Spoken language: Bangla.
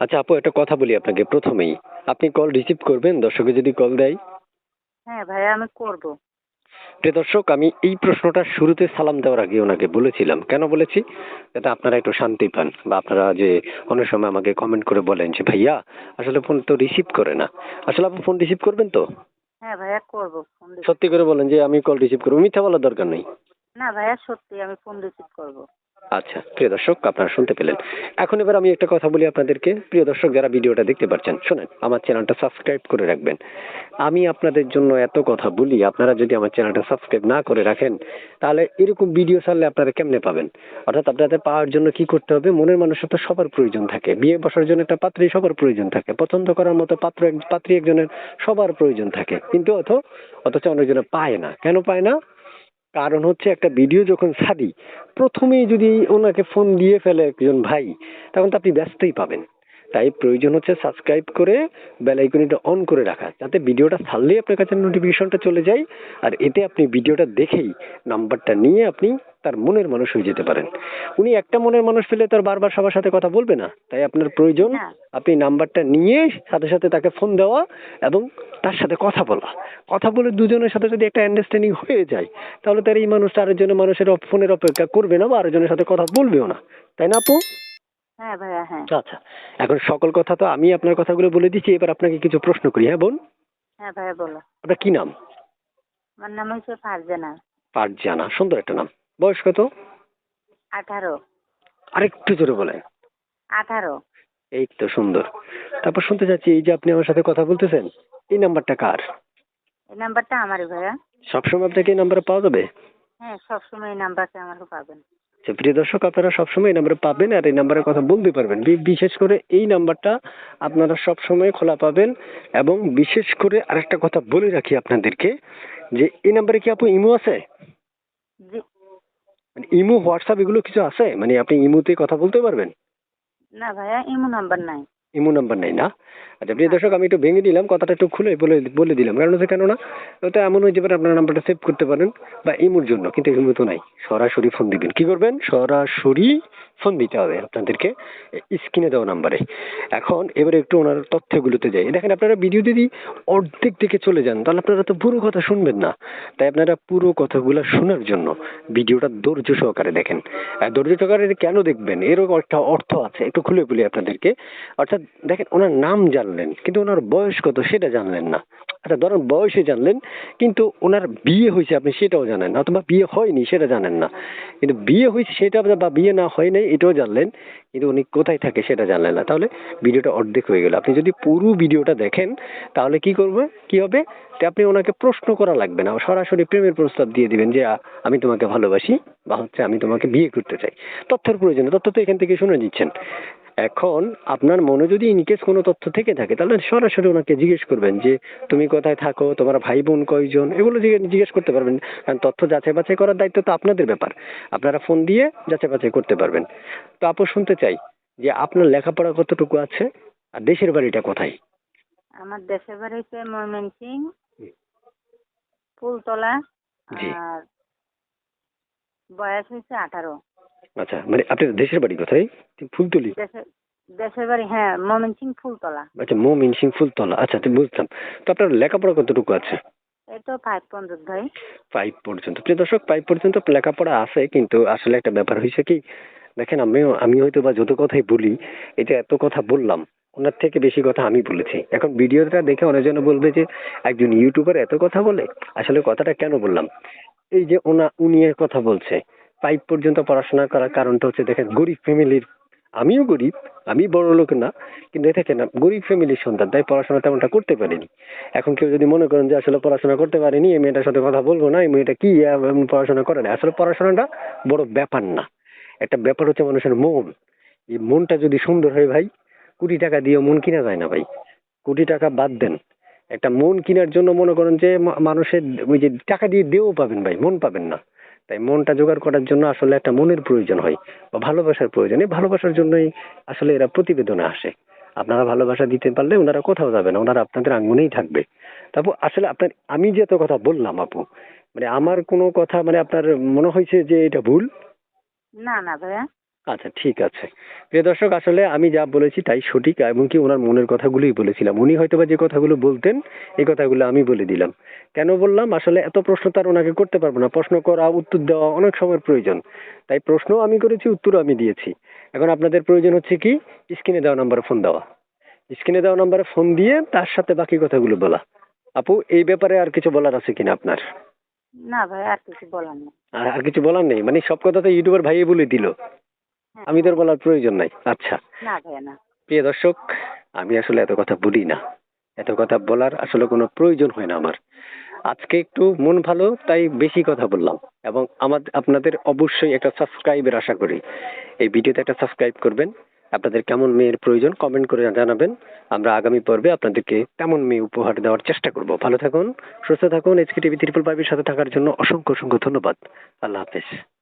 আচ্ছা আপু একটা কথা বলি আপনাকে প্রথমেই। আপনি কল রিসিভ করবেন? দর্শকে যদি কল দেয়। হ্যাঁ ভাইয়া আমি করব। প্রিয় দর্শক আমি এই প্রশ্নটা শুরুতে সালাম দেওয়ার আগে ওনাকে বলেছিলাম। কেন বলেছি? যাতে আপনারা একটু শান্তি পান বা আপনারা যে অনেক সময় আমাকে কমেন্ট করে বলেন যে ভাইয়া আসলে ফোন তো রিসিভ করে না। আসলে আপনি ফোন রিসিভ করবেন তো? হ্যাঁ ভাইয়া করব ফোন সত্যি করে বলেন যে আমি কল রিসিভ করব। মিথ্যা বলার দরকার নেই। না ভাইয়া সত্যি আমি ফোন রিসিভ করব। আচ্ছা প্রিয় দর্শক, আপনারা শুনতে পেলেন। এখন এবার আমি একটা কথা বলি আপনাদেরকে। প্রিয় দর্শক, যারা ভিডিওটা দেখতে পাচ্ছেন শোনেন, আমার চ্যানেলটা সাবস্ক্রাইব করে রাখবেন। আমি আপনাদের জন্য এত কথা বলি, আপনারা যদি আমার চ্যানেলটা সাবস্ক্রাইব না করে রাখেন, তাহলে এরকম ভিডিও ছাড়লে আপনারা কেমনে পাবেন? অর্থাৎ আপনাদের পাওয়ার জন্য কি করতে হবে? মনের মানুষের তো সবার প্রয়োজন থাকে। বিয়ে বসার জন্য একটা পাত্রী সবার প্রয়োজন থাকে। পছন্দ করার মতো পাত্র পাত্রী একজনের সবার প্রয়োজন থাকে। কিন্তু অথ, অথচ অনেকজনে পায় না। কেন পায় না? কারণ হচ্ছে একটা ভিডিও যখন ছাড়ি, প্রথমেই যদি ওনাকে ফোন দিয়ে ফেলে একজন ভাই, তখন তো আপনি ব্যস্তই পাবেন। তাই প্রয়োজন হচ্ছে সাবস্ক্রাইব করে বেল আইকনটা অন করে রাখা, যাতে ভিডিওটা ছাড়লেই আপনার কাছে নোটিফিকেশনটা চলে যায়। আর এতে আপনি ভিডিওটা দেখেই নাম্বারটা নিয়ে আপনি তার মনের মানুষ হয়ে যেতে পারেন। উনি একটা মনের মানুষ পেলে তার বারবার সবার সাথে কথা বলবে না। তাই আপনার প্রয়োজন আপনি নাম্বারটা নিয়ে সাথে সাথে তাকে ফোন দেওয়া এবং তার সাথে কথা বলা। কথা বলে দুজনের সাথে যদি একটা আন্ডারস্ট্যান্ডিং হয়ে যায় তাহলে তার এই মানুষটা আরেকজনের মানুষের ফোনের অপেক্ষা করবে না বা আরেকজনের সাথে কথা বলবেও না। তাই না আপু? হ্যাঁ ভাইয়া হ্যাঁ। আচ্ছা এখন সকল কথা তো আমি আপনার কথাগুলো বলে দিচ্ছি এবার আপনাকে কিছু প্রশ্ন করি হ্যাঁ বোন? হ্যাঁ ভাইয়া বলো। আপনার কি নাম? আমার নাম হচ্ছে ফারজানা। পারজানা সুন্দর একটা নাম। বয়স কত? আঠারো। আরেকটু জোরে বলেন। আঠারো। এই তো সুন্দর। তারপর শুনতে চাচ্ছি এই যে আপনি আমার সাথে কথা বলতেছেন এই নাম্বারটা কার? এই নাম্বারটা আমারই ভাইয়া। সবসময় আপনাকে এই নাম্বারে পাওয়া যাবে? হ্যাঁ সবসময় এই নাম্বারটা আমাকে পাবেন। আচ্ছা প্রিয় দর্শক আপনারা সবসময় এই নাম্বারে পাবেন আর এই নাম্বারের কথা বলতে পারবেন। বিশেষ করে এই নাম্বারটা আপনারা সবসময় খোলা পাবেন এবং বিশেষ করে আরেকটা কথা বলে রাখি আপনাদেরকে যে এই নাম্বারে কি আপু ইমো আছে? মানে ইমো হোয়াটসঅ্যাপ এগুলো কিছু আছে? মানে আপনি ইমোতে কথা বলতে পারবেন? না ভাইয়া ইমো নাম্বার নাই। ইমো নাম্বার নেই না? আচ্ছা প্রিয় দর্শক আমি একটু ভেঙে দিলাম কথাটা একটু খুলে বলে বলে দিলাম। কারণ হচ্ছে কেননা ওটা এমন হয়ে যাবে আপনার নাম্বারটা সেভ করতে পারেন বা ইমোর জন্য কিন্তু ইমো তো নাই। সরাসরি ফোন দিবেন। কি করবেন? সরাসরি ফোন দিতে হবে আপনাদেরকে। স্ক্রিনে দেওয়া নাম্বারে। এখন এবারে একটু ওনার তথ্যগুলোতে যাই। দেখেন, আপনারা ভিডিও যদি অর্ধেক দিকে চলে যান, তাহলে আপনারা তো পুরো কথা শুনবেন না। তাই আপনারা পুরো কথাগুলো শোনার জন্য ভিডিওটা ধৈর্য সহকারে দেখেন। ধৈর্য সহকারে কেন দেখবেন? এরও একটা অর্থ আছে। একটু খুলে বলি আপনাদেরকে। অর্থাৎ দেখেন, ওনার নাম জানলেন, কিন্তু ওনার বয়স কত সেটা জানলেন না। আচ্ছা ধরুন বয়সে জানলেন, কিন্তু ওনার বিয়ে হয়েছে আপনি সেটাও জানেন অথবা বিয়ে হয়নি সেটা জানেন না। কিন্তু বিয়ে হয়েছে সেটা বা বিয়ে না হয় নাই, এটাও জানলেন, কিন্তু উনি কোথায় থাকে সেটা জানলেন না। তাহলে ভিডিওটা অর্ধেক হয়ে গেল। আপনি যদি পুরো ভিডিওটা দেখেন, তাহলে কি করবে? কি হবে? যে আপনি ওনাকে প্রশ্ন করা লাগবে না। সরাসরি প্রেমের প্রস্তাব দিয়ে দিবেন যে আমি তোমাকে ভালোবাসি, বা হচ্ছে আমি তোমাকে বিয়ে করতে চাই। তথ্যের প্রয়োজনে, তথ্য তো এখান থেকে শুনে দিচ্ছেন এখন আপনার মনে যদি ইনকেস কোনো তথ্য থেকে থাকে তাহলে সরাসরি ওনাকে জিজ্ঞেস করবেন যে তুমি কোথায় থাকো? তোমার ভাই বোন কয়জন? এগুলো জিজ্ঞেস করতে পারবেন। কারণ তথ্য যাচাই বাছাই করার দায়িত্ব তো আপনাদের ব্যাপার। আপনারা ফোন দিয়ে যাচাই বাছাই করতে পারবেন। তো আপু শুনতে চাই যে আপনার লেখাপড়া কতটুকু আছে আর দেশের বাড়িটা কোথায়? আমার দেশের বাড়ি হচ্ছে ময়মনসিং ফুলতলা আর বয়স হচ্ছে আঠারো। আচ্ছা মানে আপনার দেশের বাড়ি কোথায়? ফুলতলি? দেশের বাড়ি হ্যাঁ ময়মনসিং ফুলতলা। আচ্ছা মমিন সিং ফুলতলা। আচ্ছা তো বুঝলাম। তো আপনার লেখাপড়া কতটুকু আছে? তো ফাইভ ভাই। ফাইভ পর্যন্ত। প্রিয় দর্শক ফাইভ পর্যন্ত লেখাপড়া আছে কিন্তু আসলে একটা ব্যাপার হয়েছে কি দেখেন আমিও আমি হয়তো বা যত কথাই বলি যে এত কথা বললাম ওনার থেকে বেশি কথা আমি বলেছি। এখন ভিডিওটা দেখে অনেকজন বলবে যে একজন ইউটিউবার এত কথা বলে? আসলে কথাটা কেন বললাম? এই যে ওনা উনি কথা বলছে ফাইভ পর্যন্ত পড়াশোনা করার কারণটা হচ্ছে দেখেন, গরিব ফ্যামিলির, আমিও গরিব, আমি বড় লোক না, কিন্তু এ থেকে না গরিব ফ্যামিলির সন্তান, তাই পড়াশোনা তেমনটা করতে পারিনি। এখন কেউ যদি মনে করেন যে আসলে পড়াশোনা করতে পারেনি, এই মেয়েটার সাথে কথা বলব না, এই মেয়েটা কি পড়াশোনা করে না, আসলে পড়াশোনাটা বড় ব্যাপার না। একটা ব্যাপার হচ্ছে মানুষের মন। এই মনটা যদি সুন্দর হয় ভাই, কোটি টাকা দিয়ে মন কিনা যায় না ভাই। কোটি টাকা বাদ দেন। একটা মন কেনার জন্য মনে করেন যে মানুষের ওই যে টাকা দিয়ে দেও পাবেন ভাই, মন পাবেন না। তাই মনটা জোগাড় করার জন্য আসলে একটা মনের প্রয়োজন হয় বা ভালোবাসার প্রয়োজন। এই ভালোবাসার জন্যই আসলে এরা প্রতিবেদনে আসে। আপনারা ভালোবাসা দিতে পারলে ওনারা কোথাও যাবে না, ওনারা আপনাদের আঙ্গুনেই থাকবে। তারপর আসলে আপনার, আমি যে এত কথা বললাম আপু মানে আমার কোনো কথা মানে আপনার মনে হয়েছে যে এটা ভুল? না না ভাইয়া। আচ্ছা ঠিক আছে। প্রিয় দর্শক আসলে আমি যা বলেছি তাই সঠিক এবং কি ওনার মনের কথাগুলোই বলেছিলাম। উনি হয়তোবা যে কথাগুলো বলতেন এই কথাগুলো আমি বলে দিলাম। কেন বললাম? আসলে এত প্রশ্ন তার ওনাকে করতে পারব না। প্রশ্ন করা উত্তর দেওয়া অনেক সময়ের প্রয়োজন। তাই প্রশ্ন আমি করেছি উত্তরও আমি দিয়েছি। এখন আপনাদের প্রয়োজন হচ্ছে কি? স্ক্রিনে দেওয়া নাম্বারে ফোন দেওয়া। স্ক্রিনে দেওয়া নাম্বারে ফোন দিয়ে তার সাথে বাকি কথাগুলো বলা। আপু এই ব্যাপারে আর কিছু বলার আছে কিনা আপনার? না ভাই আর কিছু বলার নেই। আর কিছু বলার নেই? মানে সব কথা তো ইউটিউবার ভাইয়ে বলে দিল। আমি তো বলার প্রয়োজন নাই। আচ্ছা। না ভাইয়া না। প্রিয় দর্শক আমি আসলে এত কথা বলি না। এত কথা বলার আসলে কোনো প্রয়োজন হয় না আমার। আজকে একটু মন ভালো তাই বেশি কথা বললাম। এবং আমার আপনাদের অবশ্যই একটা সাবস্ক্রাইবের আশা করি। এই ভিডিওতে একটা সাবস্ক্রাইব করবেন। আপনাদের কেমন মেয়ের প্রয়োজন কমেন্ট করে জানাবেন। আমরা আগামী পর্বে আপনাদেরকে তেমন মেয়ে উপহার দেওয়ার চেষ্টা করব। ভালো থাকুন সুস্থ থাকুন। এইচকে টিভি ত্রিপল ফাইভের সাথে থাকার জন্য অসংখ্য অসংখ্য ধন্যবাদ। আল্লাহ হাফেজ।